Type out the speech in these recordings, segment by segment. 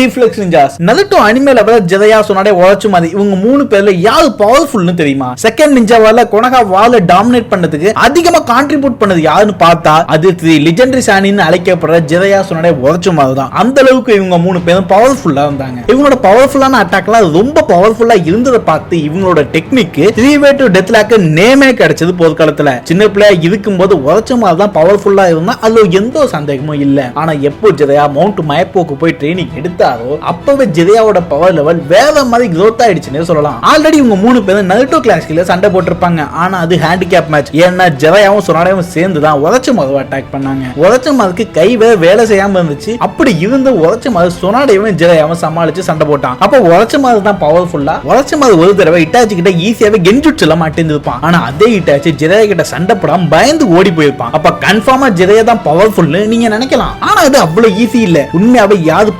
Deflects ninjas Naruto அனிமேல லெவல ஜெதையா சொன்னாடே உழைச்சு மாதிரி இவங்க மூணு பேர்ல யாரு பவர்ஃபுல்னு தெரியுமா? செகண்ட் நிஞ்சாவால கொனகா வால டாமினேட் பண்ணதுக்கு அதிகமா கான்ட்ரிபியூட் பண்ணது யாருன்னு பார்த்தா அது தி லிஜெண்டரி சானின்னு அழைக்கப்படுற ஜெதையா சொன்னாடே உழைச்சு மாதிரி தான். அந்த அளவுக்கு இவங்க மூணு பேரும் பவர்ஃபுல்லா இருந்தாங்க. இவங்களோட பவர்ஃபுல்லான அட்டாக்லாம் ரொம்ப பவர்ஃபுல்லா இருந்ததை பார்த்து இவங்களோட technique three way to death lock நேமே கிடைச்சது போர்க்காலத்துல. சின்ன பிள்ளையா இருக்கும்போது உழைச்ச மாதிரி தான் பவர்ஃபுல்லா இருந்தா அதுல எந்த ஒரு சந்தேகமும் இல்ல. ஆனா எப்போ ஜெதையா மவுண்ட் மயப்போக்கு போய் ட்ரைனிங் எடுத்தாரோ அப்பவே ஜெதையாவோட பவர் லெவல் வேற மாதிரி க்ரோத் ஆயிடுச்சுன்னு சொல்லலாம். ஆல்ரெடி இவங்க மூணு பேரும் நருட்டோ கிளாஸ்கில் சண்டை போட்டிருப்பாங்க. ஆனா அது ஹேண்டிகேப் மேட்ச் ஏன்னா ஜெதையாவும் சொனாடையும் சேர்ந்து தான் உழைச்ச மதுவை அட்டாக் பண்ணாங்க. உழைச்ச மதுக்கு கை வேற வேலை செய்யாம இருந்துச்சு. அப்படி இருந்து உழைச்ச மது சொனாடையும் ஜெதையாவும் சமாளிச்சு சண்டை போட்டான். அப்போ உழைச்ச மாதிரி தான் பவர்ஃபுல்லா உழைச்ச மாதிரி ஒரு தடவை இட்டாச்சி கிட்ட ஈஸியாவே கெஞ்சுட்ல மாட்டிருந்திருப்பான் ஆனா அதே இட்டாச்சி ஜெதையா கிட்ட சண்டை போடாம பயந்து ஓடி போயிருப்பான். அப்ப கன்ஃபார்மா ஜெதையா தான் பவர்ஃபுல்னு நீங்க நினைக்கலாம். ஆனா அது அவ்வளவு ஈஸி இல்ல. உண்மையாவே யாரு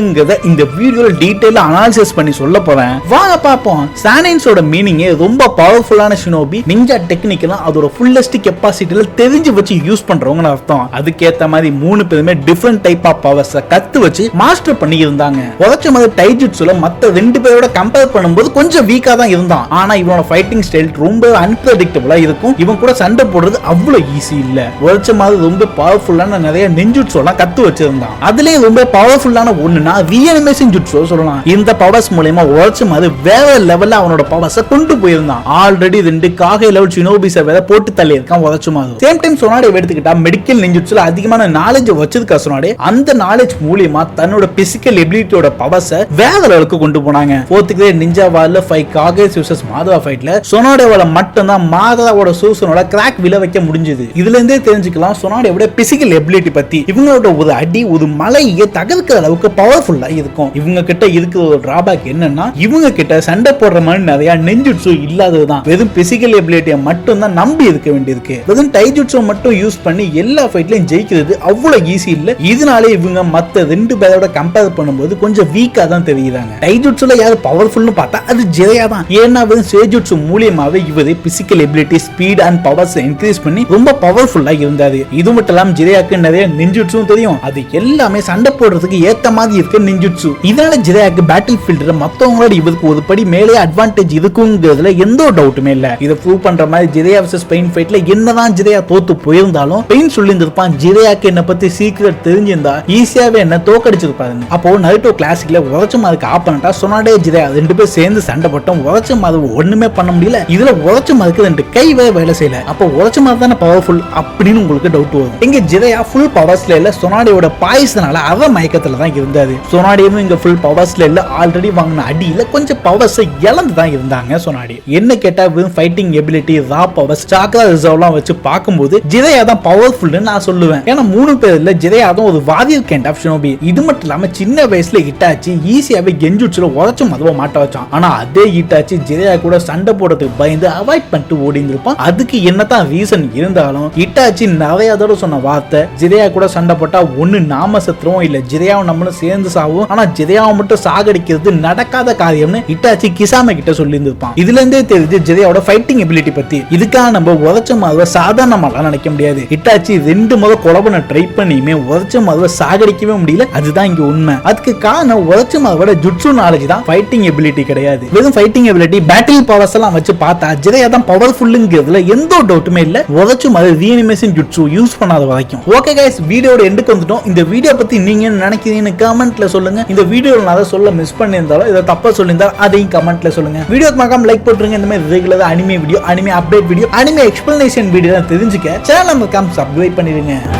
பவர்ஃபுல்லுங்கிறத இந்த வீடியோல டீடைலா அனாலிசிஸ் பண்ணி சொல்ல போறேன். வாங்க பார்ப்போம். சானைன்ஸோட மீனிங்கே ரொம்ப பவர்ஃபுல்லான ஷினோபி நிஞ்சா டெக்னிக்கெல்லாம் அதோட ஃபுல்லஸ்ட் கெப்பாசிட்டில தெரிஞ்சு வச்சு யூஸ் பண்றவங்கன்னு அர்த்தம். அதுக்கேத்த மாதிரி மூணு பேருமே டிஃப்ரெண்ட் டைப் ஆஃப் பவர்ஸ் கத்து வச்சு மாஸ்டர் பண்ணி இருந்தாங்க உதச்ச மாதிரி டைஜுட்ஸ்ல மத்த ரெண்டு பேரோட கம்பேர் பண்ணும்போது கொஞ்சம் வீக்கா தான் இருந்தான். ஆனா இவனோட ஃபைட்டிங் ஸ்டைல் ரொம்ப அன்பிரடிக்டபுளா இருக்கும். இவன் கூட சண்டை போடுறது அவ்வளவு ஈஸி இல்ல. உதச்ச மாதிரி ரொம்ப பவர்ஃபுல்லான நிறைய நெஞ்சுட்ஸ் எல்லாம் கத்து வச்சிருந்தான். அதுலயும் ரொம்ப பவர்ஃபுல்லான ஒண்ணுனா ரீஅனிமேஷன் ஜுட்ஸோ சொல்லலாம். இந்த பவர்ஸ் மூலயமா உழைச்ச மாதிரி வேற லெவல்ல அவனோட பவர்ஸ கொண்டு போயிருந்தான். ஆல்ரெடி ரெண்டு காகை லெவல் சினோபிஸ வேற போட்டு தள்ளி இருக்கான் உழைச்சு மாதிரி சேம் டைம் சொனாடே எடுத்துக்கிட்டா மெடிக்கல் நெஞ்சுட்ஸ்ல அதிகமான நாலேஜ் வச்சதுக்கா சொனாடே அந்த நாலேஜ் மூலியமா தன்னோட பிசிக்கல் எபிலிட்டியோட பவர்ஸ வேற லெவலுக்கு கொண்டு போனாங்க. ஃபோர்த் கிரேட் நிஞ்சா வால்ல ஃபைவ் காகேஸ் சூசஸ் மாதவா ஃபைட்ல சொனாடேவால மட்டும்தான் மாதவாவோட சூசனோட கிராக் விழ வைக்க முடிஞ்சது. இதுல இருந்தே தெரிஞ்சுக்கலாம் சொனாடேவோட பிசிக்கல் எபிலிட்டி பத்தி இவங்களோட ஒரு அடி ஒரு மலையை தகர்க்கிற அளவுக்கு பவர் பவர்ஃபுல்லாக இருக்கும். இவங்க கிட்ட இருக்கிற ஒரு டிராபேக் என்னன்னா இவங்க கிட்ட சண்டை போடுற மாதிரி நிறைய நெஞ்சுட்ஸு இல்லாததுதான். வெறும் பிசிக்கல் எபிலிட்டியை மட்டும் தான் நம்பி இருக்க வேண்டியிருக்கு. வெறும் டைஜுட்ஸோ மட்டும் யூஸ் பண்ணி எல்லா ஃபைட்லயும் ஜெயிக்கிறது அவ்வளவு ஈஸி இல்ல. இதனாலே இவங்க மத்த ரெண்டு பேரோட கம்பேர் பண்ணும்போது கொஞ்சம் வீக்கா தான் தெரியுறாங்க. டைஜுட்ஸில் யார் பவர்ஃபுல்னு பார்த்தா அது ஜெயா தான். ஏன்னா வெறும் சேஜுட்ஸ் மூலியமாவே இவர் physical ability speed and powers increase பண்ணி ரொம்ப பவர்ஃபுல்லா இருந்தாரு. இது மட்டும் இல்லாமல் ஜெயாக்கு நிறைய நெஞ்சுட்ஸும் தெரியும். அது எல்லாமே சண்டை போடுறதுக்கு ஏற்ற மாதிரி இருக்கு நிஞ்சுட்ஸு இதனால ஜிரையாக்கு பேட்டில் ஃபீல்ட்ல மத்தவங்களோட இவருக்கு ஒரு படி மேலே அட்வான்டேஜ் இருக்குங்கிறதுல எந்த ஒரு டவுட்டுமே இல்ல. இதை ப்ரூவ் பண்ற மாதிரி ஜிரையா வர்சஸ் பெயின் ஃபைட்ல என்னதான் ஜிரையா தோத்து போயிருந்தாலும் பெயின் சொல்லியிருந்திருப்பான். ஜிரையாக்கு என்ன பத்தி சீக்கிரம் தெரிஞ்சிருந்தா ஈஸியாவே என்ன தோக்கடிச்சிருப்பாருங்க அப்போ நருட்டோ கிளாசிக்ல உரைச்ச மாதிரி ஆப்பனட்டா சொன்னாடே ஜிரையா ரெண்டு பேர் சேர்ந்து சண்டை போட்டோம். உரைச்ச மாதிரி ஒண்ணுமே பண்ண முடியல. இதுல உரைச்ச மாதிரிக்கு ரெண்டு கை வேற வேலை செய்யல. அப்போ உரைச்ச மாதிரி தானே பவர்ஃபுல் அப்படின்னு உங்களுக்கு டவுட் வரும். இங்க ஜிரையா ஃபுல் பவர்ஸ்ல இல்ல சொனாடியோட பாய்ஸ்னால அவ மயக்கத்துல தான் இருந்தாரு. சொனாடியமும் இங்க ஃபுல் பவர்ஸ்ல இல்ல ஆல்ரெடி வாங்கின அடியில கொஞ்சம் பவர்ஸ் இழந்து தான் இருந்தாங்க சொனாடி. என்ன கேட்டா வெறும் fighting ability raw powers reserve ரிசர்வ்லாம் வச்சு பார்க்கும்போது ஜிதையா தான் பவர்ஃபுல்னு நான் சொல்லுவேன். ஏன்னா மூணு பேர்ல ஜிதையா தான் ஒரு வாரியர் கேண்ட் ஆஃப் ஷினோபி இது மட்டும் இல்லாம சின்ன வயசுல இட்டாச்சி ஈஸியாவே கெஞ்சுச்சுல உதச்சு மதுவ மாட்ட வச்சான். ஆனா அதே இட்டாச்சி ஜிதையா கூட சண்டை போடுறதுக்கு பயந்து அவாய்ட் பண்ணிட்டு ஓடி இருந்திருப்பான் அதுக்கு என்னதான் ரீசன் இருந்தாலும் இட்டாச்சி நிறைய தடவை சொன்ன வார்த்தை ஜிதையா கூட சண்டை போட்டா ஒன்னு நாம செத்துருவோம் இல்ல ஜிதையாவும் நம்மளும் சேர்ந்து சாவும். ஆனா ஜிரையாவை மட்டும் சாகடிக்கிறது நடக்காத காரியம்னு இட்டாச்சி கிசாம கிட்ட சொல்லி இருந்திருப்பான் இதுல இருந்தே தெரிஞ்சு ஜிரையாவோட ஃபைட்டிங் எபிலிட்டி பத்தி. இதுக்காக நம்ம உதச்ச மாதிரி சாதாரணமாக நினைக்க முடியாது. இட்டாச்சி ரெண்டு முத கொலை பண்ண ட்ரை பண்ணியுமே உதச்ச மாதிரி சாகடிக்கவே முடியல. அதுதான் இங்க உண்மை. அதுக்கு காரணம் உதச்ச மாதவோட ஜுட்சு நாலேஜ் தான் ஃபைட்டிங் எபிலிட்டி கிடையாது. வெறும் ஃபைட்டிங் எபிலிட்டி பேட்டில் பவர்ஸ் எல்லாம் வச்சு பார்த்தா ஜிரையா தான் பவர்ஃபுல்லுங்கிறதுல எந்த டவுட்டுமே இல்ல. உதச்சு மாதிரி ரீஅனிமேஷன் ஜுட்சு யூஸ் பண்ணாத வரைக்கும். ஓகே கைஸ் வீடியோட எண்டுக்கு வந்துட்டோம். இந்த வீடியோ பத்தி நீங்க என்ன நினைக்கிறீங்கன்னு கமெண்ட்ல சொல்லுங்க. இந்த வீடியோவில் நான் அதை சொல்ல மிஸ் பண்ணியிருந்தாலும் இதை தப்பா சொல்லியிருந்தாலும் அதையும் கமெண்ட்ல சொல்லுங்க. வீடியோ மறக்காம லைக் போட்டுருங்க. இந்த மாதிரி regular anime video anime update video anime explanation video தெரிஞ்சுக்க சேனல் மறக்காம சப்ஸ்கிரைப் பண்ணிடுங்க